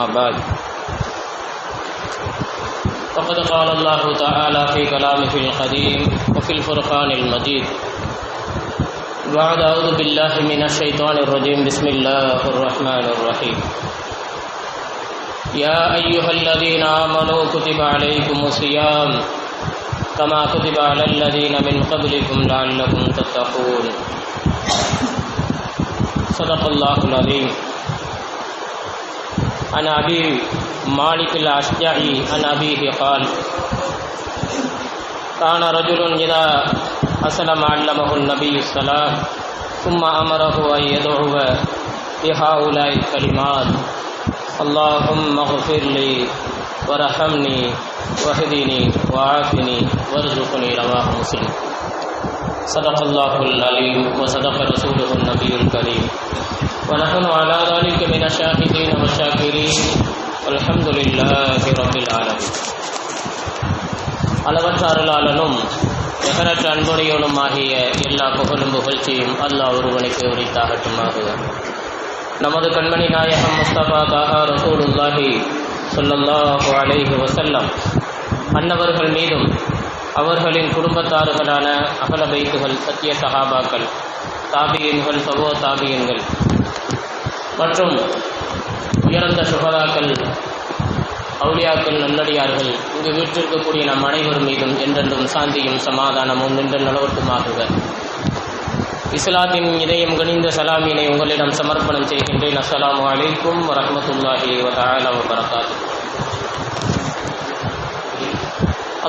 الكريم بعد. فقد قال الله تعالى في كلامه القديم وفي الفرقان المجيد. بعد أعوذ بالله من الشيطان الرجيم. بسم الله الرحمن الرحيم. يا أيها الذين آمنوا كتب عليكم الصيام كما كتب على الذين من قبلكم لعلكم تتقون. صدق الله العظيم. عن أبي مالك الأشجعي عن أبيه قال، كان رجل إذا أسلم علمه النبي السلام، ثم أمره أن يدعو بهؤلاء الكلمات، اللهم اغفر لي وارحمني واهدني وعافني وارزقني رواه مسلم. صدق الله العليم وصدق رسوله النبي الكريم ونحن على ذلك من الشاهدين والشاكرين والحمد لله رب العالمين அளவற்ற அருளாளனும் நிகரற்ற அன்புடையவனும் ஆகிய எல்லா புகழும் புகழ்ச்சியும் அல்லாஹ் ஒருவனுக்கு உரித்தாகட்டுமாக நமது கண்மணி நாயகம் முஸ்தபா தாஹா ரசூலுல்லாஹி சொல்லல்லாஹு அலைஹி வசல்லம் அன்னவர்கள் மீதும் அவர்களின் குடும்பத்தாறுகளான அகல பைத்துகள் சத்திய சகாபாக்கள் தாபியன்கள் சமூக தாபியன்கள் மற்றும் உயர்ந்த சுகதாக்கள் அவுளியாக்கள் நல்லடியார்கள் இங்கு வீற்றிருக்கக்கூடிய நம் அனைவரும் மீதும் என்றென்றும் சாந்தியும் சமாதானமும் நின்று நிலவட்டுமாகுக. இஸ்லாத்தின் இதயம் கணிந்த சலாமினை உங்களிடம் சமர்ப்பணம் செய்கின்றேன். அஸ்லாம் வலைக்கும் வரமத்துல்லாஹி வதஆலா வபரகாத்து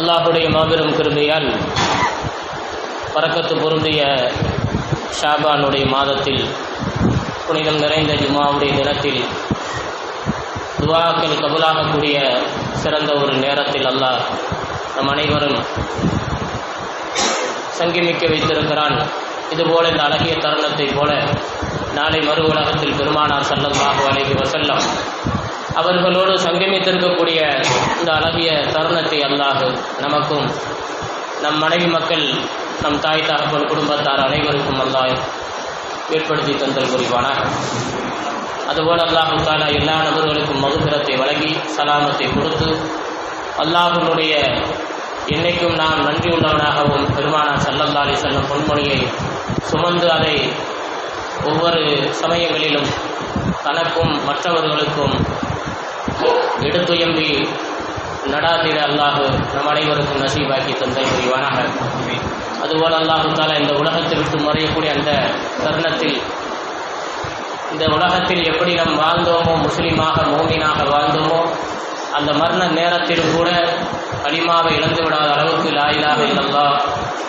அல்லாஹுடைய மாபெரும் கிருபையால் பறக்கத்து பொருந்திய ஷாபானுடைய மாதத்தில் புனிதம் நிறைந்த ஜுமாவுடைய தினத்தில் துவாக்கள் கபுலாகக்கூடிய சிறந்த ஒரு நேரத்தில் அல்லாஹ் நம் அனைவரும் சங்கிமிக்க வைத்திருக்கிறான். இதுபோல இந்த அழகிய தருணத்தை போல நாளை மறு உலகத்தில் பெருமானார் சல்லல்லாஹு அழகி வசல்லம் அவர்களோடு சங்கமித்திருக்கக்கூடிய இந்த அழகிய தருணத்தை அல்லாஹ் நமக்கும் நம் மனைவி மக்கள் நம் தாய் தகப்பன் குடும்பத்தார் அனைவருக்கும் அல்லாஹ் ஏற்படுத்தி தந்தல் புரிவானாக. அதுபோல் அல்லாஹு தாலா எல்லா நபர்களுக்கும் மகுத்திரத்தை வழங்கி சலாமத்தை கொடுத்து அல்லாஹனுடைய என்னைக்கும் நாம் நன்றியுள்ளவனாகவும் பெருமானார் பெருமான அலி செல்லும் பொன்மொழியை சுமந்து அதை ஒவ்வொரு சமயங்களிலும் தனக்கும் மற்றவர்களுக்கும் எடுத்துயம்பி நடாத்திட அல்லாஹு நம் அனைவருக்கும் நசீபாக்கி தந்தை புரிவானாக. அதுபோல் அல்லாஹு தாலா இந்த உலகத்தை விட்டு மறையக்கூடிய அந்த தருணத்தில் இந்த உலகத்தில் எப்படி நாம் வாழ்ந்தோமோ முஸ்லீமாக மோமினாக வாழ்ந்தோமோ அந்த மரண நேரத்திலும் கூட கலிமாவை இழந்து விடாத அளவுக்கு லாயிலாக இல்லல்லா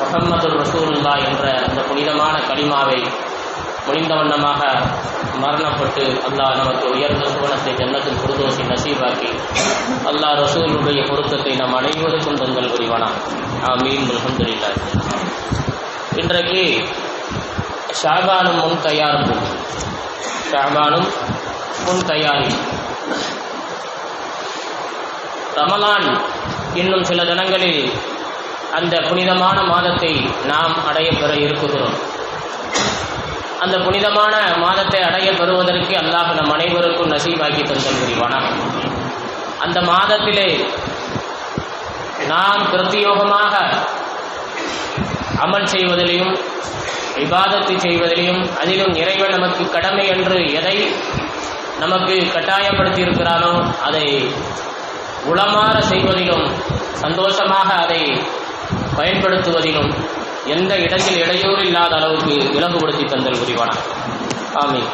முகம்மது ரசூலுல்லா என்ற அந்த புனிதமான களிமாவை முடிந்த வண்ணமாக மரணப்பட்டு அல்லாஹ் நமக்கு உயர்ந்த சுவனத்தை ஜன்னத்தில் குருதோசி நசீபாக்கி அல்லாஹ் ரசூலுடைய பொருத்தத்தை நம் அனைவருக்கும் தந்தல் புரிவானா? ஆமீன் அல்ஹம்துலில்லா இன்றைக்கு ஷாபானும் முன் தயாரிப்பும் ஷாபானும் முன் தயாரி. ரமலான் இன்னும் சில தினங்களில் அந்த புனிதமான மாதத்தை நாம் அடைய பெற இருக்குகிறோம் அந்த புனிதமான மாதத்தை அடைய பெறுவதற்கு அல்லாஹ் நம் அனைவருக்கும் நசீவாக்கி தந்தல் புரிவானா? அந்த மாதத்திலே நாம் பிரத்தியோகமாக அமல் செய்வதிலையும் விவாதத்தை செய்வதிலையும் அதிலும் இறைவன் நமக்கு கடமை என்று எதை நமக்கு கட்டாயப்படுத்தி இருக்கிறானோ அதை உளமாற செய்வதிலும் சந்தோஷமாக அதை பயன்படுத்துவதிலும் எந்த இடத்தில் இடையூறு இல்லாத அளவுக்கு இலகுபடுத்தி தந்தல் புரிவானா ஆமீன்.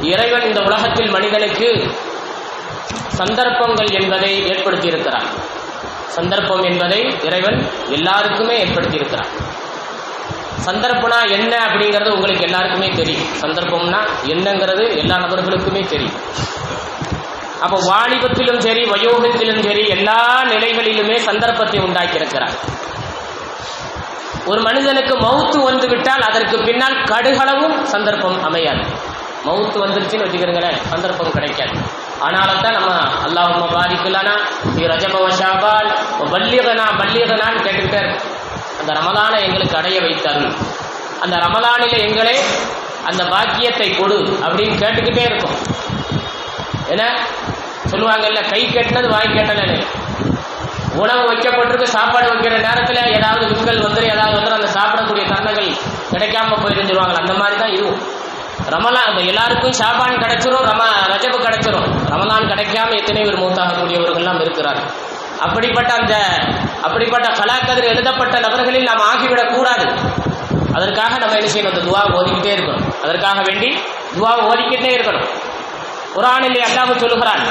இறைவன் இந்த உலகத்தில் மனிதனுக்கு சந்தர்ப்பங்கள் என்பதை ஏற்படுத்தியிருக்கிறார் சந்தர்ப்பம் என்பதை இறைவன் எல்லாருக்குமே ஏற்படுத்தியிருக்கிறார் சந்தர்ப்பம்னா என்ன அப்படிங்கிறது உங்களுக்கு எல்லாருக்குமே தெரியும். சந்தர்ப்பம்னா என்னங்கிறது எல்லா நபர்களுக்குமே தெரியும். அப்போ வாலிபத்திலும் சரி வயோகத்திலும் சரி எல்லா நிலைகளிலுமே சந்தர்ப்பத்தை உண்டாக்கியிருக்கிறார் ஒரு மனிதனுக்கு மவுத்து வந்து விட்டால் அதற்கு பின்னால் கடுகளவும் சந்தர்ப்பம் அமையாது. மவுத்து வந்துருச்சுன்னு வச்சுக்கிறீங்களேன் சந்தர்ப்பம் கிடைக்காது. ஆனாலும் தான் நம்ம அல்லாஹும் பாதிக்கலானா நீ ரஜபவ ஷாபால் பல்லியகனா பல்லியகனான்னு கேட்டுக்கிட்டார். அந்த ரமலானை எங்களுக்கு அடைய வைத்தார்கள். அந்த ரமலானில் எங்களே அந்த பாக்கியத்தை கொடு அப்படின்னு கேட்டுக்கிட்டே இருக்கும். ஏன்னா சொல்லுவாங்கல்ல கை கெட்டினது வாய் கெட்டலன்னு உணவு வைக்கப்பட்டிருக்கு சாப்பாடு வைக்கிற நேரத்தில் ஏதாவது விண்கள் வந்து ஏதாவது வந்துடும் அந்த சாப்பிடக்கூடிய கிடைக்காம கிடைக்காம போயிருந்துருவாங்க அந்த மாதிரி தான் இதுவும் ரமலான் எல்லாருக்கும் ஷாபான் கிடைச்சிரும் ரம ரஜபு கிடைச்சிரும். ரமலான் கிடைக்காம எத்தனை பேர் மூத்தாகக்கூடியவர்கள்லாம் இருக்கிறார் அப்படிப்பட்ட அந்த அப்படிப்பட்ட கலாக்கதிர் எழுதப்பட்ட நபர்களில் நாம் ஆகிவிடக்கூடாது அதற்காக நம்ம என்ன செய்யணும்? அந்த துவா ஓதிக்கிட்டே இருக்கணும். அதற்காக வேண்டி துவா ஓதிக்கிட்டே இருக்கணும். குரானில் அல்லாஹ் சொல்லுகிறான்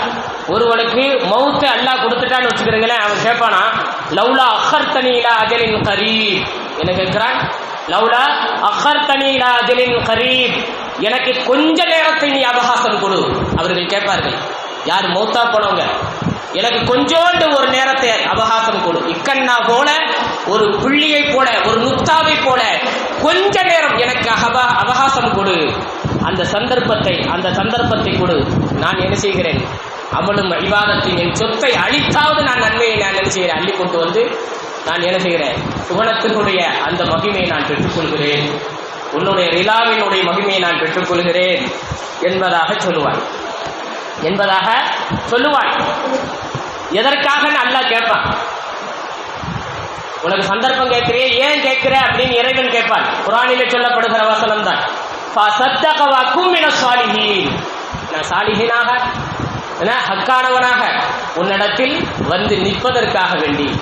ஒருவனுக்கு மௌத்தை அல்லாஹ் கொடுத்துட்டான்னு வச்சுக்கிறீங்களேன் அவன் கேட்பானா லவ்லா அஹர் தனியிலா அஜலின் கரீப். என்ன கேட்கிறான்? லவ்லா அஹர் தனியிலா அஜலின் கரீப். எனக்கு கொஞ்ச நேரத்தை நீ அவகாசம் கொடு. அவர்கள் கேட்பார்கள் யார் மௌத்தா போனவங்க? எனக்கு கொஞ்சோண்டு ஒரு நேரத்தை அவகாசம் கொடு. இக்கண்ணா போல ஒரு புள்ளியை போல ஒரு நுத்தாவை போல கொஞ்ச நேரம் எனக்கு அகவா அவகாசம் கொடு. அந்த சந்தர்ப்பத்தை அந்த சந்தர்ப்பத்தை கொடு. நான் என்ன செய்கிறேன்? அமலும் இவாதத்தின் என் சொத்தை அழித்தாவது நான் நன்மையை நான் என்ன செய்கிறேன் அள்ளி கொண்டு வந்து நான் என்ன செய்கிறேன்? சுவனத்தினுடைய அந்த மகிமையை நான் பெற்றுக்கொள்கிறேன். உன்னுடைய ரிலாவினுடைய மகிமையை நான் பெற்றுக்கொள்கிறேன் என்பதாக சொல்லுவாள் என்பதாக சொல்லுவாள் எதற்காக அல்லாஹ் கேட்பான்? உனக்கு சந்தர்ப்பம் கேட்கிறியே ஏன் கேட்கிற அப்படின்னு இறைவன் கேட்பான். குரானிலே சொல்லப்படுகிற வசனம் தான். நான் சாலிஹீனாக என ஹக்கானவனாக உன்னிடத்தில் வந்து நிற்பதற்காக வேண்டி.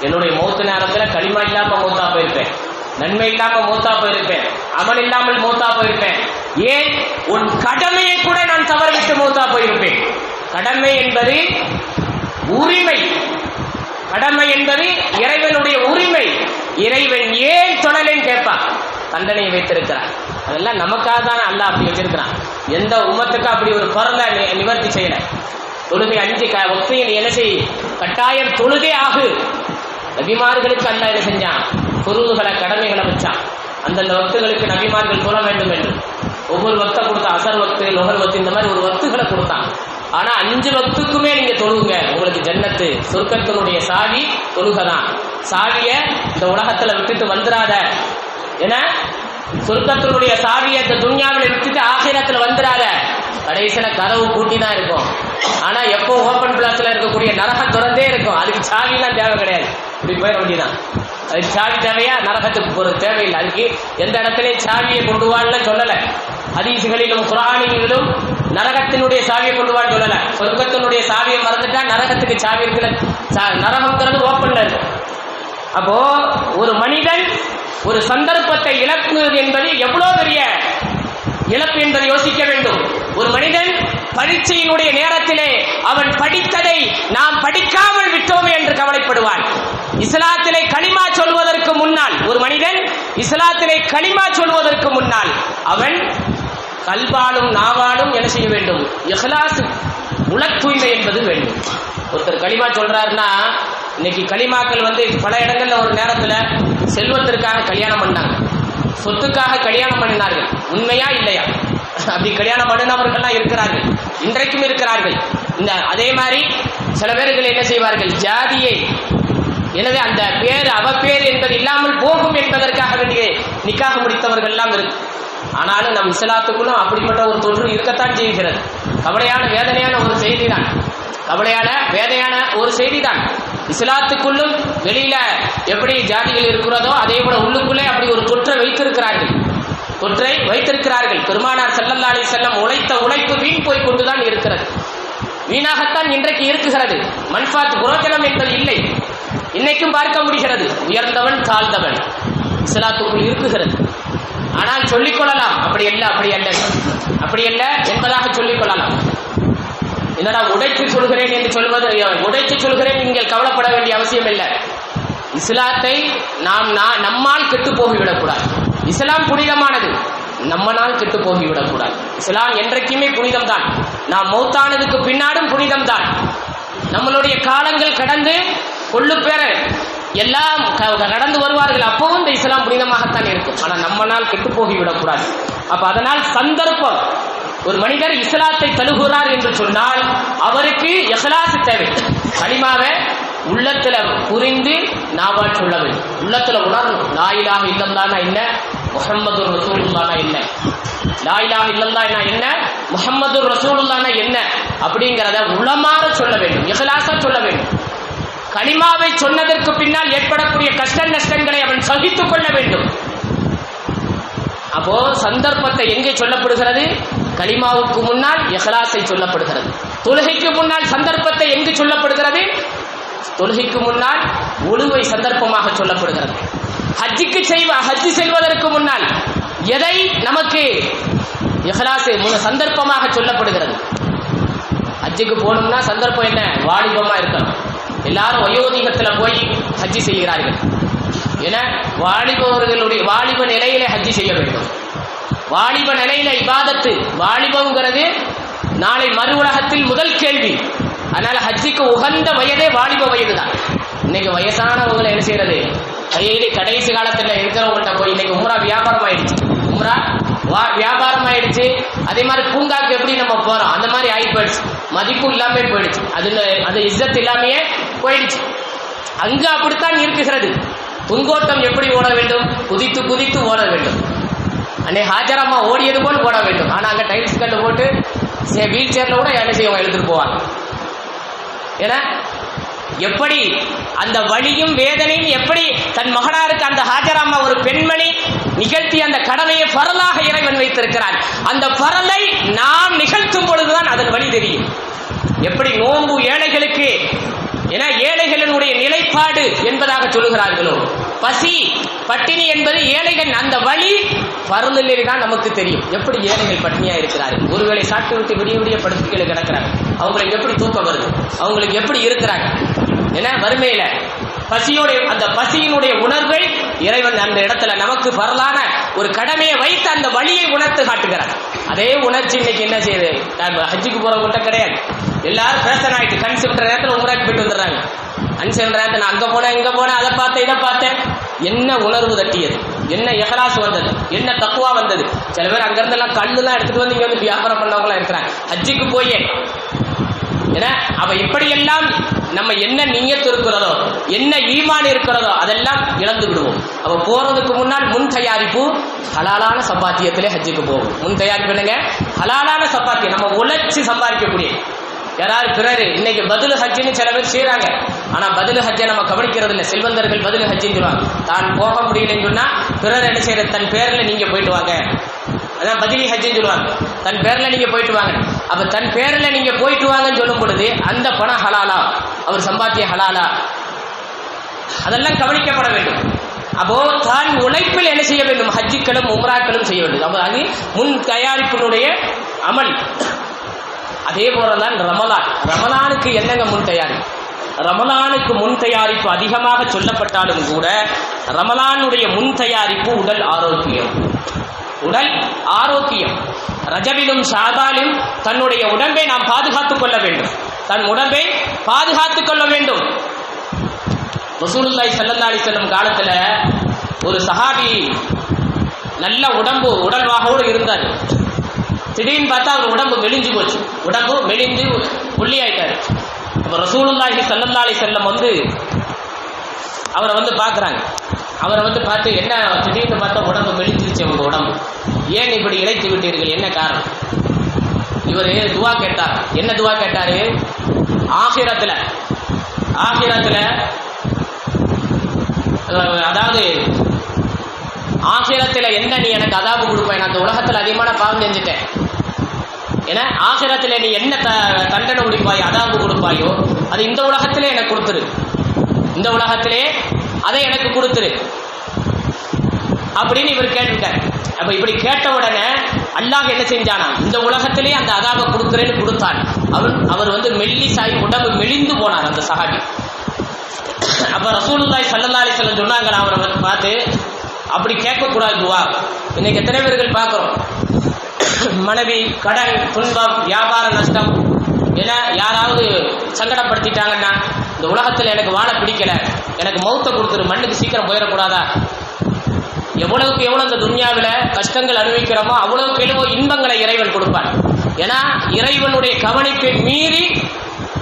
என்னுடைய மௌத்த நேரத்தில் களிமா இல்லாம மூத்தா போயிருப்பேன். நன்மை இல்லாம மூத்தா போயிருப்பேன். அமல் இல்லாமல் மூத்தா போயிருப்பேன். ஏன்? உன் கடமையை கூட நான் தவறவிட்டு மூத்தா போயிருப்பேன். கடமை என்பது உரிமை. கடமை என்பது இறைவனுடைய உரிமை. இறைவன் ஏன் தொழலேன்னு கேட்பான். தண்டனையை வைத்திருக்கிறான். அதெல்லாம் நமக்காக தான் அல்லாஹ் அப்படி வச்சிருக்கிறான். எந்த உமத்துக்கும் அப்படி ஒரு குரலை நி- நிவர்த்தி செய்யல. தொழுகை அஞ்சு க நீ என்ன செய்? கட்டாயம் தொழுகே ஆகு. நபிமார்களுக்கு அல்லாஹ் என்ன செஞ்சான்? பொருள்களை கடமைகளை வச்சான். அந்தந்த வக்துகளுக்கு நபிமார்கள் தொழ வேண்டும் என்று. ஒவ்வொரு வக்த கொடுத்தான் அசர் வக்து லொகர் வக்து இந்த மாதிரி ஒரு வக்துகளை கொடுத்தான். ஆனா அஞ்சு வக்துக்குமே நீங்க தொழுங்க. உங்களுக்கு ஜன்னத்து சொர்க்கத்தினுடைய சாவி தொழுகதான். சாவிய இந்த உலகத்துல விட்டுட்டு வந்துடாத ஏன்னா சொர்க்கத்தினுடைய சாவியை துன்யாவில் விட்டுட்டு ஆசிரத்தில் வந்துடாத கடைசியில கதவு பூட்டி தான் இருக்கும். ஆனா எப்போ ஓப்பன் பிளாஸ்ல இருக்கக்கூடிய நரகம் திறந்தே இருக்கும். அதுக்கு சாவிலாம் தேவை கிடையாது. இப்படி போயிட வேண்டியதான் அதுக்கு சாவி தேவையா? நரகத்துக்கு ஒரு தேவையில்லை. அதுக்கு எந்த இடத்துலயும் சாவியை கொண்டு வான்னு சொல்லல. ஹதீசுகளிலும் குரானிலும் நரகத்தினுடைய சாவியை கொண்டு வாழ் சொல்லல. சொர்க்கத்தினுடைய சாவியை மறந்துட்டா நரகத்துக்கு சாவி இருக்கிற சா- திறந்து ஓப்பன்ல இருக்கும். அப்போ ஒரு மனிதன் ஒரு சந்தர்ப்பத்தை இழக்குவது என்பது எவ்வளவு பெரிய இழப்பு என்பதை யோசிக்க வேண்டும். ஒரு மனிதன் பரீட்சையினுடைய நேரத்திலே அவன் படித்ததை நாம் படிக்காமல் விட்டோமே என்று கவலைப்படுவான். இஸ்லாத்திலே களிமா சொல்வதற்கு முன்னால் ஒரு மனிதன் இஸ்லாத்திலே களிமா சொல்வதற்கு முன்னால் அவன் கல்வாலும் நாவாலும் என்ன செய்ய வேண்டும்? இஹ்லாஸ் உள தூய்மை என்பது வேண்டும். ஒருத்தர் களிமா சொல்றாருன்னா இன்னைக்கு களிமாக்கள் வந்து பல இடங்கள்ல ஒரு நேரத்துல செல்வத்திற்காக கல்யாணம் பண்ணாங்க. சொத்துக்காக கல்யாணம் பண்ணினார்கள். உண்மையா இல்லையா? அப்படி கல்யாணம் பண்ணினவர்கள்லாம் இருக்கிறார்கள். இன்றைக்கும் இருக்கிறார்கள். இந்த அதே மாதிரி சில பேர்கள் என்ன செய்வார்கள்? ஜாதியை எனவே அந்த பேர் அவ பேர் என்பது இல்லாமல் போகும் என்பதற்காக வேண்டிய நிக்காக முடித்தவர்கள் எல்லாம் இருக்கு. ஆனாலும் நம் இஸ்லாத்துக்குள்ளும் அப்படிப்பட்ட ஒரு தொற்று இருக்கத்தான் செய்கிறது. கவலையான வேதனையான ஒரு செய்தி தான் கவலையான வேதனையான ஒரு செய்தி தான் இஸ்லாத்துக்குள்ளும் வெளியில எப்படி ஜாதிகள் இருக்கிறதோ அதே போல உள்ளுக்குள்ளே அப்படி ஒரு தொற்றை வைத்திருக்கிறார்கள். தொற்றை வைத்திருக்கிறார்கள். பெருமானார் ஸல்லல்லாஹு செல்லம் உழைத்த உழைப்பு வீண் போய் கொண்டுதான் இருக்கிறது. வீணாகத்தான் இன்றைக்கு இருக்குகிறது மன்பாத் புரோஜனம் என்பது இல்லை. இன்னைக்கும் பார்க்க முடிகிறது. உயர்ந்தவன் தாழ்ந்தவன். இஸ்லாத்துக்குள் இருக்குகிறது. ஆனால் சொல்லிக் கொள்ளலாம். அப்படி அல்ல அப்படி அல்ல. அப்படி அல்ல என்பதாக சொல்லிக்கொள்ளலாம் என்னடா உடைத்து சொல்கிறேன் என்று சொல்வது உடைத்து சொல்கிறேன் நீங்கள் கவலைப்பட வேண்டிய அவசியம் இல்லை. இஸ்லாத்தை நாம் நம்மால் கெட்டு போகிவிடக்கூடாது. இஸ்லாம் புனிதமானது நம்மனால் கெட்டு போகிவிடக்கூடாது. இஸ்லாம் என்றைக்குமே புனிதம் தான் நாம் மௌத்தானதுக்கு பின்னாடும் புனிதம் தான் நம்மளுடைய காலங்கள் கடந்து கொள்ளு பேர எல்லாம் க- வருவார்கள். அப்பவும் இந்த இஸ்லாம் புனிதமாகத்தான் இருக்கும். ஆனால் நம்மனால் கெட்டு போகிவிடக்கூடாது. அப்ப அதனால் சந்தர்ப்பம் ஒரு மனிதர் இஸ்லாத்தை தழுகுகிறார் என்று சொன்னால் அவருக்கு இஹ்லாஸ் தேவை. கனிமாவை உள்ளத்துல புரிந்து நாவால் சொல்ல வேண்டும். உள்ளத்துல உணரணும். லாயிலாக இல்லம்தானா என்ன? முஹம்மது ரசூலுல்லானா என்ன? லாயிலாக இலாஹ இல்லல்லாஹ்னா என்ன? முஹம்மது ரசூலுல்லானா என்ன? அப்படிங்கிறத உளமாற சொல்ல வேண்டும். இஹ்லாஸா சொல்ல வேண்டும். கனிமாவை சொன்னதற்கு பின்னால் ஏற்படக்கூடிய கஷ்ட நஷ்டங்களை அவன் சகித்துக் கொள்ள வேண்டும். அப்போ சந்தர்ப்பத்தை எங்கே சொல்லப்படுகிறது? கலிமாவுக்கு முன்னால் எஹ்லாசை சொல்லப்படுகிறது. தொழுகைக்கு முன்னால் சந்தர்ப்பத்தை எங்கு சொல்லப்படுகிறது? தொழுகைக்கு முன்னால் ஒழுவை சந்தர்ப்பமாக சொல்லப்படுகிறது. ஹஜ்ஜிக்கு செய்வ ஹஜ்ஜி செல்வதற்கு முன்னால் எதை நமக்கு எஹ்லாசு முன் சந்தர்ப்பமாக சொல்லப்படுகிறது? ஹஜ்ஜுக்கு போகணும்னா சந்தர்ப்பம் என்ன? வாலிபமா இருக்கணும். எல்லாரும் வயோதிகத்தில் போய் ஹஜ்ஜி செய்கிறார்கள். என வாலிபவர்களுடைய வாலிப நிலையிலே ஹஜ்ஜி செய்ய வேண்டும். வாலிப நிலையில இபாதத்து. வாலிபங்கிறது நாளை மறு உலகத்தில் முதல் கேள்வி. அதனால ஹஜ்ஜிக்கு உகந்த வயதே வாலிப வயது தான் இன்னைக்கு வயசானவங்களை என்ன செய்யறது? கையில கடைசி காலத்துல இருக்கிறவங்கள்ட்ட போய் இன்னைக்கு உம்ரா வியாபாரம் ஆயிடுச்சு உம்ரா வா வியாபாரம் ஆயிடுச்சு அதே மாதிரி பூங்காக்கு எப்படி நம்ம போறோம்? அந்த மாதிரி ஆகி போயிடுச்சு. மதிப்பு இல்லாம போயிடுச்சு. அதுல அது இஸ்ஸத் இல்லாமையே போயிடுச்சு. அங்கு அப்படித்தான் இருக்குகிறது. புங்கோட்டம் எப்படி ஓட வேண்டும்? குதித்து குதித்து ஓட வேண்டும். அன்னை ஹாஜராமா ஓடியது போல் ஓட வேண்டும். ஆனால் அங்கே டைல்ஸ் கல் போட்டு வீல் சேரில் கூட என்ன செய்வாங்க? எடுத்துட்டு போவாங்க. ஏன்னா எப்படி அந்த வழியும் வேதனையும் எப்படி தன் மகனாருக்கு அந்த ஹாஜராமா ஒரு பெண்மணி நிகழ்த்தி அந்த கடமையை பரலாக இறைவன் வைத்திருக்கிறார். அந்த பரலை நாம் நிகழ்த்தும் பொழுதுதான் அதன் வழி தெரியும். எப்படி நோம்பு ஏழைகளுக்கு என ஏழைகளினுடைய நிலைப்பாடு என்பதாக சொல்லுகிறார்களோ. பசி பட்டினி என்பது ஏழைகள் அந்த வழி பருந்திலே தான் நமக்கு தெரியும். எப்படி ஏழைகள் பட்டினியா இருக்கிறார்கள்? ஒருவேளை சாப்பிட்டு விட்டு விடிய விடிய படுத்துக்களை கிடக்கிறாங்க அவங்களுக்கு எப்படி தூக்கம் வருது? அவங்களுக்கு எப்படி இருக்கிறாங்க? ஏன்னா வறுமையில. பசியோடைய அந்த பசியினுடைய உணர்வை இறைவன் அந்த இடத்துல நமக்கு பரலான ஒரு கடமையை வைத்து அந்த வழியை உணர்த்து காட்டுகிறார். அதே உணர்ச்சி இன்னைக்கு என்ன செய்யுது? ஹஜ்ஜுக்கு ஹஜ்ஜுக்கு போறவங்கள்ட்ட கிடையாது. எல்லாரும் பேசன் ஆயிட்டு கண் சென்ற நேரத்தில் உமராக்கு போயிட்டு வந்துடுறாங்க. கண் சென்ற நேரத்தில் நான் அங்க போனேன் இங்க போனேன் அதை பார்த்தேன் இதை பார்த்தேன். என்ன உணர்வு தட்டியது? என்ன எஹராஸ் வந்தது? என்ன தக்குவா வந்தது? சில பேர் அங்கிருந்தெல்லாம் கல்லுலாம் எடுத்துட்டு வந்து இங்க வந்து வியாபாரம் பண்ணவங்களா இருக்கிறாங்க. ஹஜ்ஜிக்கு போயே. ஏன்னா அவ எப்படியெல்லாம் நம்ம என்ன நீயத்து இருக்கிறதோ என்ன ஈமான் இருக்கிறதோ அதெல்லாம் இழந்து விடுவோம். அவ போறதுக்கு முன்னால் முன் தயாரிப்பு ஹலாலான சம்பாத்தியத்திலே ஹஜ்ஜுக்கு போகும். முன் தயாரிப்பு என்னங்க? ஹலாலான சம்பாத்தியம். நம்ம உழைச்சி சம்பாதிக்கக்கூடிய. யாராவது பிறர்? இன்னைக்கு பதில் ஹஜ்ஜின்னு சில பேர் செய்யறாங்க ஆனா பதில் ஹஜ்ஜை நம்ம கவனிக்கிறது இல்லை. செல்வந்தர்கள் பதில் ஹஜ்ஜின்னு சொல்லுவாங்க. தான் போக முடியலன்னு சொன்னா பிறர் என்ன செய்யற தன் பேர்ல நீங்க போயிட்டு வாங்க. அதான் பதிலி ஹஜ்ஜின்னு சொல்லுவாங்க. தன் பேர்ல நீங்க போயிட்டு வாங்க. அப்ப தன் பேர்ல நீங்க போயிட்டு வாங்கன்னு சொல்லும் பொழுது அந்த பணம் ஹலாலா. அவர் சம்பாத்திய ஹலாலா. அதெல்லாம் கவனிக்கப்பட வேண்டும். அப்போ தான் உழைப்பில் என்ன செய்ய வேண்டும்? ஹஜ்ஜிக்களும் உம்ராக்களும் செய்ய வேண்டும். அப்போ அது முன் தயாரிப்பினுடைய அமல். அதே போலதான் ரமலான். ரமலானுக்கு என்னங்க முன் தயாரிப்பு ரமலானுக்கு முன் தயாரிப்பு அதிகமாக சொல்லப்பட்டாலும் கூட ரமலானுடைய முன் தயாரிப்பு உடல் ஆரோக்கியம். உடல் ஆரோக்கியம். ரஜவிலும் ஷாபாலும் தன்னுடைய உடம்பை நாம் பாதுகாத்துக் கொள்ள வேண்டும். தன் உடம்பை பாதுகாத்துக் கொள்ள வேண்டும். ரசூலுல்லாய் ஸல்லல்லாஹு செல்லும் காலத்தில் ஒரு சஹாபி நல்ல உடம்பு உடல்வாகோடு இருந்தார். திடீர்னு பார்த்தா அவர் உடம்பு மெலிஞ்சு போச்சு. உடம்பு மெலிந்து புள்ளி ஆயிட்டாரு அப்ப ரசூலுல்லாஹி சல்லல்லாலி செல்லம் வந்து அவரை வந்து பார்க்குறாங்க. அவரை வந்து பார்த்து என்ன திடீர்னு பார்த்தா உடம்பு மெலிஞ்சிருச்சு உங்க உடம்பு. ஏன் இப்படி இழைத்து விட்டீர்கள்? என்ன காரணம்? இவர் துவா கேட்டார். என்ன துவா கேட்டாரு? ஆகிரத்துல. ஆகிரத்துல அதாவது ஆசிரத்தில் என்ன நீ எனக்கு அதாபு கொடுப்பேன் நான் அந்த உலகத்துல அதிகமான பாவம் செஞ்சுட்டேன். ஏன்னா ஆசிரத்தில் நீ என்ன த தண்டனை குடிப்பாயோ அதாபு கொடுப்பாயோ அது இந்த உலகத்திலே எனக்கு கொடுத்துரு. இந்த உலகத்திலே அதை எனக்கு கொடுத்துரு. அப்படின்னு இவர் கேட்டுட்டார். அப்ப இப்படி கேட்ட உடனே அல்லாஹ் என்ன செஞ்சானா இந்த உலகத்திலே அந்த அதாபை கொடுக்குறேன்னு கொடுத்தான் அவர் அவர் வந்து மெல்லி சாய் உடம்பு மெலிந்து போனார் அந்த சஹாபி. அப்ப ரசூலுல்லாய் ஸல்லல்லாஹு அலைஹி சொன்னாங்க அவரை வந்து பார்த்து அப்படி கேட்கக்கூடாது துவா இன்னைக்கு எத்தனை பேர்கள் பார்க்குறோம்? மனைவி கடன் துன்பம் வியாபார நஷ்டம் என யாராவது சங்கடப்படுத்திட்டாங்கன்னா இந்த உலகத்தில் எனக்கு வாழ பிடிக்கல. எனக்கு மௌத்தை கொடுத்துரு மண்ணுக்கு சீக்கிரம் போயிடக்கூடாதா? எவ்வளவுக்கு எவ்வளோ இந்த துன்யாவில் கஷ்டங்கள் அனுபவிக்கிறோமோ அவ்வளவுக்கு எவ்வளோ இன்பங்களை இறைவன் கொடுப்பான். ஏன்னா இறைவனுடைய கவனிப்பை மீறி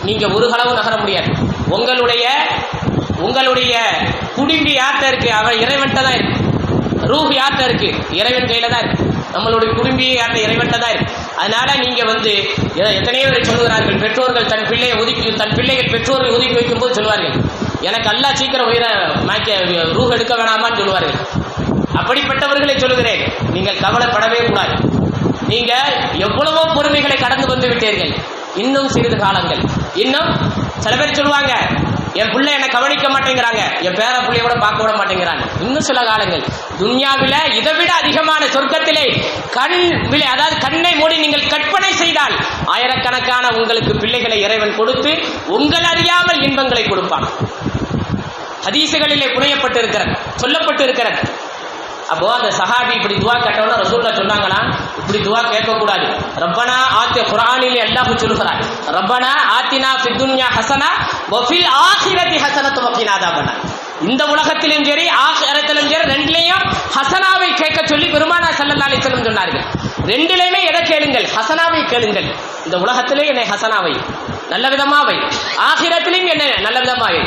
நீங்கள் ஒரு களவு நகர முடியாது. உங்களுடைய உங்களுடைய குடும்பி யார்கிட்ட இருக்கு? அவன் இறைவன்கிட்ட தான் இருக்கு. ரூஹ் யார்கிட்ட இருக்கு. இறைவன் கையில தான் இருக்கு. நம்மளுடைய குடும்பியே யார்கிட்ட இறைவன்கிட்ட தான் இருக்கு. அதனால நீங்க வந்து எத்தனையோ பேர் சொல்லுகிறார்கள் பெற்றோர்கள் தன் பிள்ளையை ஒதுக்கி தன் பிள்ளைகள் பெற்றோர்கள் ஒதுக்கி வைக்கும் போது சொல்வார்கள் எனக்கு அல்லா சீக்கிரம் உயிரை மாய்க்க ரூஹ் எடுக்க வேணாமான்னு சொல்லுவார்கள். அப்படிப்பட்டவர்களை சொல்லுகிறேன். நீங்கள் கவலைப்படவே கூடாது. நீங்க எவ்வளவோ பொறுமைகளை கடந்து வந்து விட்டீர்கள். இன்னும் சிறிது காலங்கள். இன்னும் சில பேர் சொல்லுவாங்க என் பிள்ளை என்னை கவனிக்க மாட்டேங்கிறாங்க. என் பேர பிள்ளைய கூட பார்க்க விட மாட்டேங்கிறாங்க. இன்னும் சில காலங்கள். துன்யாவில இதை விட அதிகமான சொர்க்கத்திலே கண் விலை அதாவது கண்ணை மூடி நீங்கள் கற்பனை செய்தால் ஆயிரக்கணக்கான உங்களுக்கு பிள்ளைகளை இறைவன் கொடுத்து உங்கள் அறியாமல் இன்பங்களை கொடுப்பான். ஹதீசுகளிலே புனையப்பட்டு இருக்கிறது சொல்லப்பட்டு இருக்கிறது அப்போ அந்த சஹாபி இப்படி துவா கேட்டவன ரசூல்லா சொன்னாங்களா இப்படி துவா கேட்கக்கூடாது. ரப்பனா ஆத்திய குரானில் அல்லாஹ் சொல்லுகிறார். ரப்பனா ஆத்தினா ஃபித்துன்யா ஹசனா வஃபில் ஆஹிரதி ஹசனத்து வக்கீனா பண்ணா இந்த உலகத்திலும் சரி ஆகிரத்திலும் சரி ரெண்டுலையும் ஹசனாவை கேட்க சொல்லி பெருமானா சல்லல்லா அலிசலம் சொன்னார்கள். ரெண்டுலையுமே எதை கேளுங்கள்? ஹசனாவை கேளுங்கள். இந்த உலகத்திலே என்னை ஹசனாவை நல்ல விதமாவை. ஆகிரத்திலையும் என்னை நல்ல விதமாவை.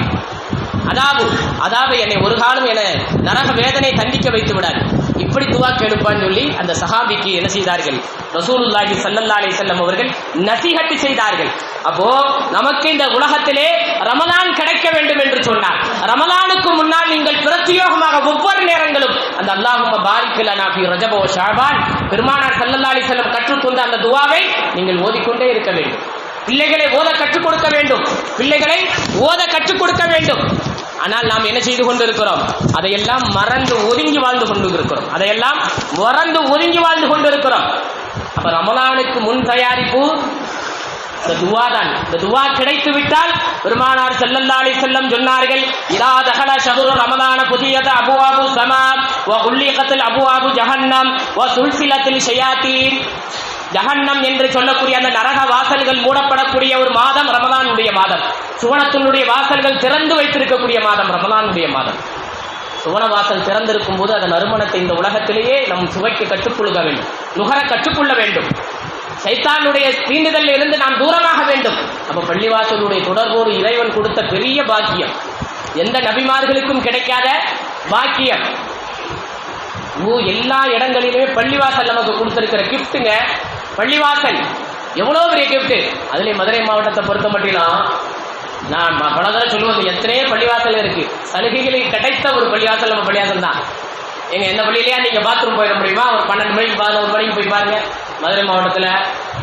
அதாபு அதாவது என்னை ஒரு காலம் என நரக வேதனை தண்டிக்க வைத்து விடாது. இப்படி துவா கெடுப்பான்னு சொல்லி அந்த சஹாபிக்கு என்ன செய்தார்கள்? ரசூலுல்லாஹி சல்லல்லா அலி செல்லம் அவர்கள் நசிஹத்து செய்தார்கள். அப்போ நமக்கு இந்த உலகத்திலே ரமலான் கிடைக்க வேண்டும் என்று சொன்னார். ரமலானுக்கு முன்னால் நீங்கள் பிரத்யோகமாக ஒவ்வொரு நேரங்களும் அந்த அல்லாஹும்ம பாரிக் லனா ரஜபோ ஷாபான் பெருமானார் சல்லல்லா அலி செல்லம் கற்றுத் அந்த துவாவை நீங்கள் ஓதிக்கொண்டே இருக்க வேண்டும். பிள்ளைகளை ஓத கற்றுக் கொடுக்க வேண்டும். பிள்ளைகளை ஓத கற்றுக் கொடுக்க வேண்டும். ஆனால் நாம் என்ன செய்து கொண்டிருக்கிறோம்? அதையெல்லாம் மறந்து ஒதுங்கி வாழ்ந்து கொண்டு இருக்கிறோம் அதையெல்லாம் மறந்து ஒதுங்கி வாழ்ந்து கொண்டிருக்கிறோம். அப்ப ரமலானுக்கு முன் தயாரிப்பு இந்த துவா தான். இந்த துவா கிடைத்து விட்டால் பெருமானார் செல்லல்லாளி செல்லம் சொன்னார்கள் இதா தகல ஷஹ்ரு ரமதான புதியத அபுவாபு சமாத் ஒ உல்லிகத்தில் அபுவாபு ஜஹன்னம் வ சுல்சிலத்தில் ஷயாத்தீன். ஜஹன்னம் என்று சொல்லக்கூடிய அந்த நரக வாசல்கள் மூடப்படக்கூடிய ஒரு மாதம் ரமதானுடைய மாதம். சுவனத்தினுடைய வாசல்கள் திறந்து வைத்திருக்கக்கூடிய மாதம் ரமதானுடைய மாதம். சுவன வாசல் திறந்திருக்கும் போது அதன் நறுமணத்தை இந்த உலகத்திலேயே நம் சுவைக்கு கற்றுக்கொள்க வேண்டும். நுகர கற்றுக்கொள்ள வேண்டும். சைத்தானுடைய தீண்டுதலில் இருந்து நாம் தூரமாக வேண்டும். நம்ம பள்ளிவாசலுடைய தொடர்போடு இறைவன் கொடுத்த பெரிய பாக்கியம். எந்த நபிமார்களுக்கும் கிடைக்காத பாக்கியம். எல்லா இடங்களிலுமே பள்ளிவாசல் நமக்கு கொடுத்திருக்கிற கிஃப்ட்டுங்க பள்ளிவாசல். எவ்வளோ பெரிய கிஃப்ட் அதுலேயும் மதுரை மாவட்டத்தை பொறுத்த மட்டும் நான் பல தடவை சொல்லுவது. எத்தனையோ பள்ளிவாசல் இருக்கு. சலுகைகளுக்கு கிடைத்த ஒரு பள்ளிவாசல் நம்ம பள்ளிவாசல் தான். எங்க எந்த பள்ளியிலயா? நீங்க பாத்ரூம் போயிட முடியுமா? ஒரு பன்னெண்டு மணிக்கு பதினோரு மணிக்கு போய் பாருங்க. மதுரை மாவட்டத்தில்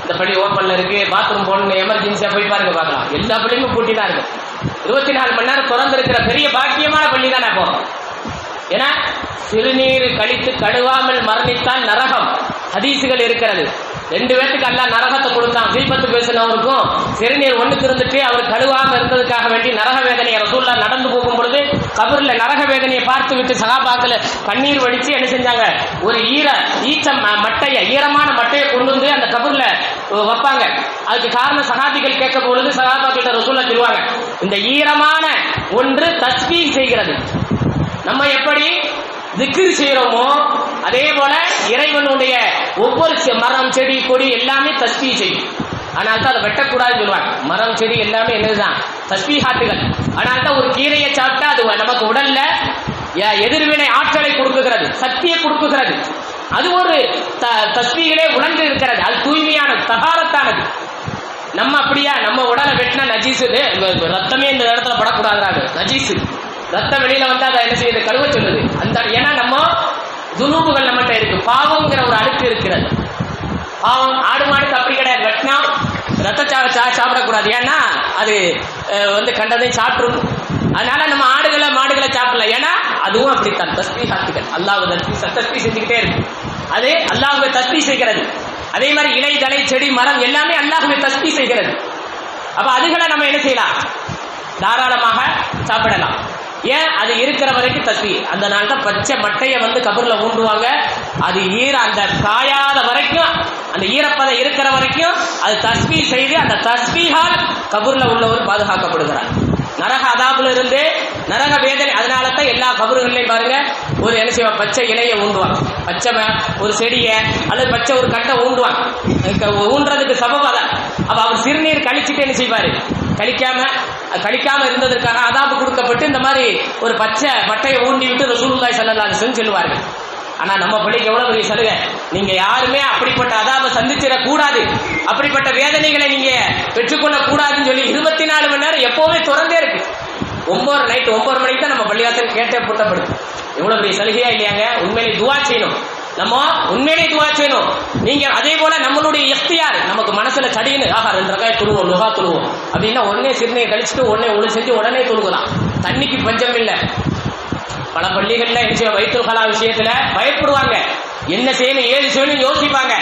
இந்த பள்ளி ஓப்பன்ல இருக்கு. பாத்ரூம் போகணும் எமர்ஜென்சியா போய் பாருங்க பார்க்கலாம். எல்லா பள்ளியுமே பூட்டி தான் இருக்கு. இருபத்தி நாலு மணி நேரம் திறந்து இருக்கிற பெரிய பாக்கியமான பள்ளி தானே போகிறோம் ஏன்னா சிறுநீர் கழித்து கழுவாமல் மரணித்தால் நரகம். ஹதீசுகள் இருக்கிறது. ரெண்டு பேத்துக்கு அல்ல நரகத்தை கொடுத்தான். தீபத்து பேசினவருக்கும் சிறுநீர் ஒண்ணுக்கு இருந்துட்டு அவர் கழுவாம இருந்ததுக்காக வேண்டி நரக வேதனையை ரசூல்லா நடந்து போகும் பொழுது கபர்ல நரக வேதனையை பார்த்து விட்டு சகாபாக்கில் கண்ணீர் வடிச்சு என்ன செஞ்சாங்க? ஒரு ஈர ஈச்ச மட்டையை மட்டைய ஈரமான மட்டையை கொண்டு வந்து அந்த கபர்ல வைப்பாங்க. அதுக்கு காரணம் சகாபிகள் கேட்க பொழுது சகாபாக்கிட்ட ரசூல்லா திருவாங்க இந்த ஈரமான ஒன்று தஸ்பீ செய்கிறது. நம்ம எப்படி திக்ர் செய்யறோமோ? அதே போல இறைவனுடைய ஒவ்வொரு செ- மரம் செடி கொடி எல்லாமே தஸ்பீ செய்யும் ஆனால் தான் அதை வெட்டக்கூடாதுன்னு சொல்லுவாங்க. மரம் செடி எல்லாமே என்னதுதான்? தஸ்பீஹாத்துகள் ஆனால் தான் ஒரு கீரையை சாப்பிட்டா அது நமக்கு உடல்ல எதிர்வினை ஆற்றலை கொடுக்குகிறது சக்தியை கொடுக்குகிறது. அது ஒரு த- தஸ்பீகளே உணர்ந்து இருக்கிறது. அது தூய்மையானது தகாரத்தானது. நம்ம அப்படியா? நம்ம உடலை வெட்டினா நஜீசு இந்த ரத்தமே இந்த இடத்துல படக்கூடாதுறாங்க. நஜீசு ரத்தம் வெளியில வந்தா அதை என்ன செய்யுது? கழுவ சொல்லுது. அந்த ஏன்னா நம்ம துனூபுகள் நம்மகிட்ட இருக்கு. பாவம்ங்கிற ஒரு அடுப்பு இருக்கிறது. பாவம் ஆடு மாடுக்கு அப்படி கிடையாது வெட்டினா ரத்த சா சா- சாப்பிடக்கூடாது. ஏன்னா அது வந்து கண்டதையும் சாப்பிடும். அதனால நம்ம ஆடுகளை மாடுகளை சாப்பிடல. ஏன்னா அதுவும் அப்படித்தான். தஸ்பி சாப்பிட்டுகள் அல்லாஹ் தஸ்பீ தஸ்பீ செஞ்சுக்கிட்டே இருக்கு. அது அல்லாஹுவை தஸ்பீ செய்கிறது. அதே மாதிரி இலை தலை செடி மரம் எல்லாமே அல்லாஹுவை தஸ்பீ செய்கிறது. அப்ப அதுகளை நம்ம என்ன செய்யலாம்? தாராளமாக சாப்பிடலாம். ஏன்? அது இருக்கிற வரைக்கும் தஸ்பி அந்த நாள் தான் பச்சை மட்டையை வந்து கபர்ல ஊண்டுவாங்க அது ஈர அந்த காயாத வரைக்கும் அந்த ஈரப்பதம் இருக்கிற வரைக்கும் அது தஸ்பி செய்து அந்த தஸ்பீகால் கபூர்ல உள்ளவர் பாதுகாக்கப்படுகிறார். நரக அதாபுல இருந்து நரக வேதனை அதனால தான் எல்லா கபறுகள்லையும் பாருங்க ஒரு என்ன செய்வான்? பச்சை இலையை ஊண்டுவான் பச்சை ஒரு செடியை அல்லது பச்சை ஒரு கட்டை ஊண்டுவான் ஊன்றதுக்கு சபம் அதான். அப்ப அவர் சிறுநீர் கழிச்சுட்டு என்ன செய்வாரு? கழிக்காம கழிக்காம இருந்ததற்காக அதாபு கொடுக்கப்பட்டு இந்த மாதிரி ஒரு பச்சை பட்டையை ஊண்டி விட்டு ரசூலுல்லாஹி ஸல்லல்லாஹு சொல்லுவார்கள். ஆனா நம்ம பிள்ளைக்கு எவ்வளவு பெரிய சலுகை? நீங்க யாருமே அப்படிப்பட்ட அதாப சந்திச்சிட கூடாது அப்படிப்பட்ட வேதனைகளை நீங்க பெற்றுக்கொள்ள கூடாதுன்னு சொல்லி இருபத்தி நாலு மணி நேரம் எப்பவுமே திறந்தே இருக்கு. ஒன்பது நைட் ஒன்பது மணிக்கு தான் நம்ம பள்ளிவாசல் கேட்டே புட்டப்படுது. எவ்வளவு பெரிய சலுகையா இல்லையாங்க? உண்மையிலே துவா செய்யணும். நம்ம உண்மையிலே துவா செய்யணும். நீங்க அதே போல நம்மளுடைய எஃப்தியார் நமக்கு மனசுல சடின்னு ஆஹா ரெண்டு ரகாய் துழுவோம் லுகா துழுவோம். அப்படின்னா உடனே சிறுநீரை கழிச்சுட்டு உடனே ஒளி செஞ்சு உடனே துழுகலாம். தண்ணிக்கு பஞ்சம் இல்லை. பல பள்ளிகள்ல என்ன வயிற்று கலா விஷயத்துல பயப்படுவாங்க. என்ன செய்யணும் ஏது செய்யணும் யோசிப்பாங்க.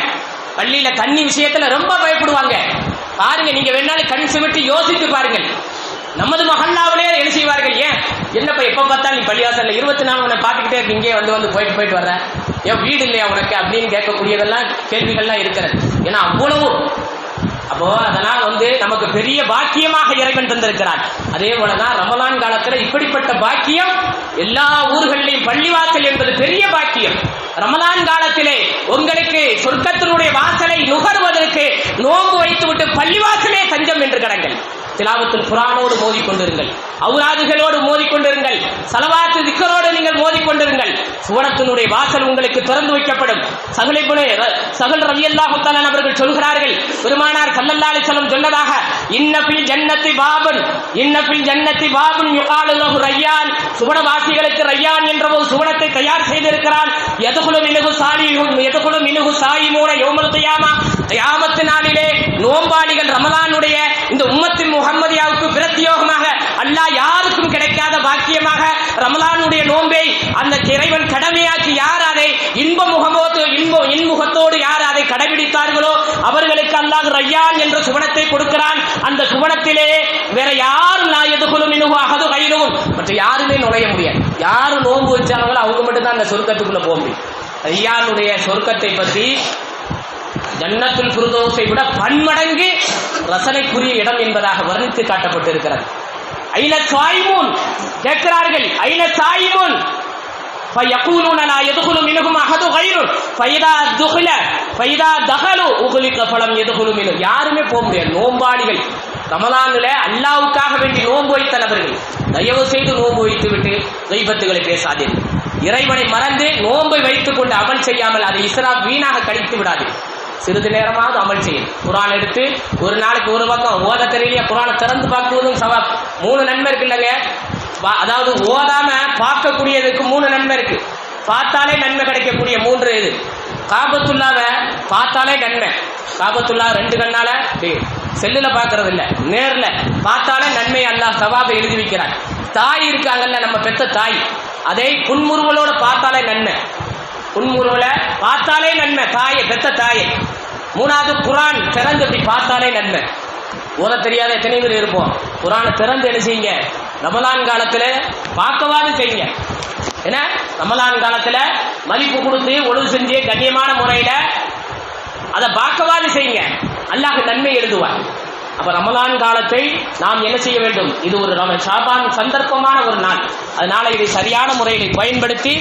பள்ளியில தண்ணி விஷயத்துல ரொம்ப பயப்படுவாங்க. பாருங்க நீங்க வேணாலும் கண் சிமிட்டு யோசித்து பாருங்கள். நமது மகல்லாவிலே என்ன செய்வார்கள்? ஏன்? என்னப்பா எப்ப பார்த்தாலும் நீ பள்ளிவாசல்ல இருபத்தி நாலு மணி பார்த்துக்கிட்டே இருக்கு இங்கே வந்து வந்து போயிட்டு போயிட்டு வர்ற. ஏன் வீடு இல்லையா உனக்கு அப்படின்னு கேட்கக்கூடியதெல்லாம் கேள்விகள்லாம் இருக்கிறது. ஏன்னா அவ்வளவு. அப்போ அதனால் வந்து நமக்கு பெரிய பாக்கியமாக இறைவன் தந்திருக்கிறான். அதே போலதான் ரமலான் காலத்துல இப்படிப்பட்ட பாக்கியம் எல்லா ஊர்களிலும் பள்ளிவாசல் என்பது பெரிய பாக்கியம். ரமலான் காலத்திலே உங்களுக்கு சொர்க்கத்தினுடைய வாசலை நுகர்வதற்கு நோன்பு வைத்துவிட்டு பள்ளிவாசலே தஞ்சம் என்று கடங்கள். திலாவத்தில் குரானோடு மோதிக்கொண்டிருங்கள். அவுராதுகளோடு மோதிக்கொண்டிருங்கள். சலவாத்து திக்கரோடு நீங்கள் மோதிக்கொண்டிருங்கள். சுவனத்தினுடைய வாசல் உங்களுக்கு திறந்து வைக்கப்படும். சகலிபுனே சகல் ரவி அல்லாஹுத்தாலன் அவர்கள் சொல்கிறார்கள் பெருமானார் சல்லல்லா அலிசலம் சொன்னதாக இன்னபில் ஜன்னத்தி பாபன் இன்னபில் ஜன்னத்தி பாபன் யுகாலுலகு ரையான். சுவனவாசிகளுக்கு ரையான் என்ற ஒரு சுவனத்தை தயார் செய்திருக்கிறான். எதுகுலு மினுகு சாலி எதுகுலு மினுகு சாயி மூட யோமல் தயாமா தயாமத்து நாளிலே நோம்பாளிகள் ரமலானுடைய இந்த உம்மத்தின் முகம்மதியாவுக்கு பிரத்யோகமாக அல்லாஹ் யாருக்கும் கிடைக்காத பாக்கியமாக ரமலானுடைய நோன்பை அந்த இறைவன் கடமையாக்கி யார் அதை இன்ப முகமோது இன்ப இன்முகத்தோடு யார் அதை கடைபிடித்தார்களோ அவர்களுக்கு அல்லாஹ் ரையான் என்ற சுவனத்தை கொடுக்கிறான். அந்த சுவனத்திலே வேற யாரும் நான் எதுகுலும் இனுகு அகது கைதுவும் மற்ற யாருமே நுழைய முடியாது. யாரும் நோன்பு வச்சாங்களோ அவங்க மட்டும் தான் அந்த சொர்க்கத்துக்குள்ள போக முடியும். ரையானுடைய சொர்க்கத்தை பற்றி ஜன்னத்துல் குருதோசை விட பன்மடங்கு ரசனைக்குரிய இடம் என்பதாக வர்ணித்து காட்டப்பட்டிருக்கிறது ஐன சாய்மூன் கேட்கிறார்கள் ஐன சாய்மூன் فيقولون لا يدخل منهم احد غير فاذا دخل فاذا دخلوا اغلق فلم يدخل منه யாருமே போக முடியாது நோம்பாளிகள் ரமலானில் அல்லாவுக்காக வேண்டி நோன்பு வைத்த நபர்கள் தயவு செய்து நோன்பு வைத்து விட்டு தெய்வத்துகளை பேசாதீர்கள் இறைவனை மறந்து நோன்பை வைத்துக் கொண்டு அமல் செய்யாமல் அதை இஸ்ரா வீணாக கழித்து விடாது சிறிது நேரமாவது அமல் செய்யும் குரான் எடுத்து ஒரு நாளைக்கு ஒரு பக்கம் ஓத தெரியலையா? குரானை திறந்து பார்க்குவதும் சவாப். மூணு நன்மை இருக்கு இல்லைங்க? அதாவது ஓதாம பார்க்கக்கூடியதுக்கு மூணு நன்மை இருக்கு. பார்த்தாலே நன்மை கிடைக்கக்கூடிய மூன்று இது. காபத்துல்லாவை பார்த்தாலே நன்மை. காபத்துள்ளா ரெண்டு கண்ணால செல்லுல பாக்குறது இல்ல நேர்ல. பார்த்தாலே நன்மை அல்லா சவாபை எழுதி வைக்கிறார் தாய் இருக்காங்கல்ல நம்ம பெத்த தாய். அதை புன்முறுவலோட பார்த்தாலே நன்மை. புன்முறுவலை பார்த்தாலே நன்மை தாயை பெத்த தாயை. மூணாவது குரான் திறந்து இப்படி பார்த்தாலே நன்மை. ஓத தெரியாத எத்தனை பேர் இருப்போம். குரானை திறந்து என்ன செய்யுங்க? ரமலான் காலத்துல பார்க்கவாது செய்யுங்க. ஏன்னா ரமலான் காலத்துல மதிப்பு கொடுத்து ஒழுங்கு செஞ்சு கண்ணியமான முறையில அதை பார்க்கவாது செய்யுங்க. அல்லாஹ் நன்மை எழுதுவார் அப்ப ரமலான் காலத்தை நாம் என்ன செய்ய வேண்டும்? இது ஒரு சாபான் சந்தர்ப்பமான ஒரு நாள். அதனால இதை சரியான முறையில் பயன்படுத்தி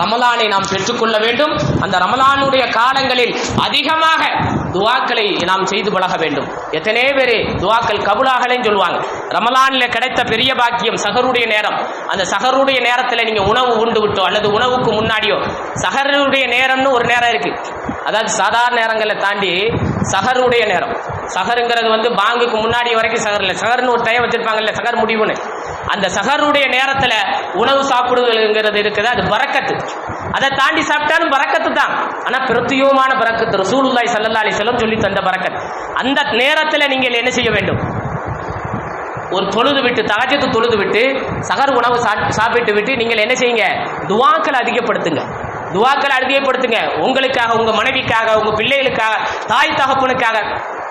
ரமலானை நாம் பெற்றுக்கொள்ள வேண்டும். அந்த ரமலானுடைய காலங்களில் அதிகமாக துவாக்களை நாம் செய்து பழக வேண்டும். எத்தனை பேர் துவாக்கள் கபுலாகலேன்னு சொல்லுவாங்க. ரமலானில் கிடைத்த பெரிய பாக்கியம் சகருடைய நேரம். அந்த சகருடைய நேரத்தில் நீங்கள் உணவு உண்டு விட்டோ அல்லது உணவுக்கு முன்னாடியோ சகருடைய நேரம்னு ஒரு நேரம் இருக்கு. அதாவது சாதாரண நேரங்களை தாண்டி சகருடைய நேரம். சகருங்கிறது வந்து பாங்குக்கு முன்னாடி வரைக்கும் சகர் இல்லை. சகர்னு ஒரு தயம் வச்சிருப்பாங்கல்ல சகர் முடிவுன்னு. அந்த சகருடைய நேரத்தில் உணவு சாப்பிடுதல்ங்கிறது இருக்குது அது பறக்கத்து. அதை தாண்டி சாப்பிட்டாலும் பறக்கத்து தான். ஆனால் பிரத்யோகமான பறக்கத்து. ரசூலுல்லாய் சல்லல்லா செல்லம் சொல்லி தந்த பறக்கத். அந்த நேரத்தில் நீங்கள் என்ன செய்ய வேண்டும்? ஒரு தொழுது விட்டு தகஜத்து தொழுது விட்டு சகர் உணவு சாப்பிட்டு விட்டு நீங்கள் என்ன செய்யுங்க? துவாக்களை அதிகப்படுத்துங்க. துவாக்களை அதிகப்படுத்துங்க. உங்களுக்காக உங்கள் மனைவிக்காக உங்கள் பிள்ளைகளுக்காக தாய் தகப்பனுக்காக.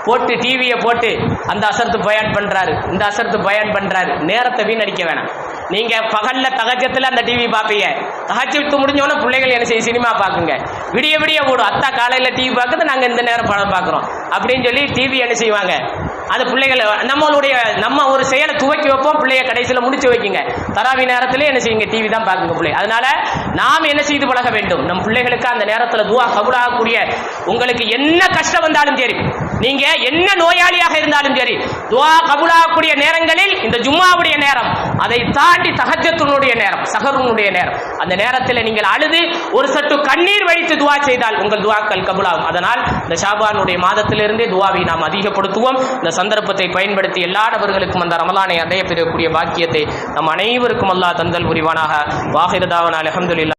போட்டு டிவியை போட்டு அந்த அசரத்து பயன் பண்ணுறாரு இந்த அசரத்து பயன் பண்ணுறாரு நேரத்தை வீணடிக்க வேணாம். நீங்கள் பகலில் தகச்சத்தில் அந்த டிவி பார்ப்பீங்க விட்டு முடிஞ்சோடனே பிள்ளைகள் என்ன செய்யும்? சினிமா பார்க்குங்க விடிய விடிய ஓடும். அத்தா காலையில் டிவி பார்க்குறது நாங்கள் இந்த நேரம் படம் பார்க்குறோம் அப்படின்னு சொல்லி டிவி என்ன செய்வாங்க? அது பிள்ளைகள் நம்மளுடைய நம்ம ஒரு செயலை துவக்கி வைப்போம். பிள்ளைய கடைசியில் முடிச்சு வைக்குங்க. தராவி நேரத்திலே என்ன செய்யுங்க? டிவி தான் பார்க்குங்க பிள்ளை. அதனால நாம் என்ன செய்து பழக வேண்டும்? நம் பிள்ளைகளுக்கு அந்த நேரத்தில் துவா கபுலாகக்கூடிய உங்களுக்கு என்ன கஷ்டம் வந்தாலும் சரி நீங்க என்ன நோயாளியாக இருந்தாலும் சரி துவா கபுலாகக்கூடிய நேரங்களில் இந்த ஜும்மாவுடைய நேரம் அதை தாண்டி சகஜத்தினுடைய நேரம் சகருனுடைய நேரம். அந்த நேரத்தில் நீங்கள் அழுது ஒரு சட்டு கண்ணீர் வழித்து துவா செய்தால் உங்கள் துவாக்கள் கபுலாகும். அதனால் இந்த ஷாபானுடைய மாதத்திலிருந்தே துவாவை நாம் அதிகப்படுத்துவோம். இந்த சந்தர்ப்பத்தை பயன்படுத்தி எல்லா நபர்களுக்கும் அந்த ரமலானை அடைய பெறக்கூடிய பாக்கியத்தை நம் அனைவருக்கும் அல்லா தந்தல் புரிவானாக. வாகிரதாவனால் அலமதுல்லா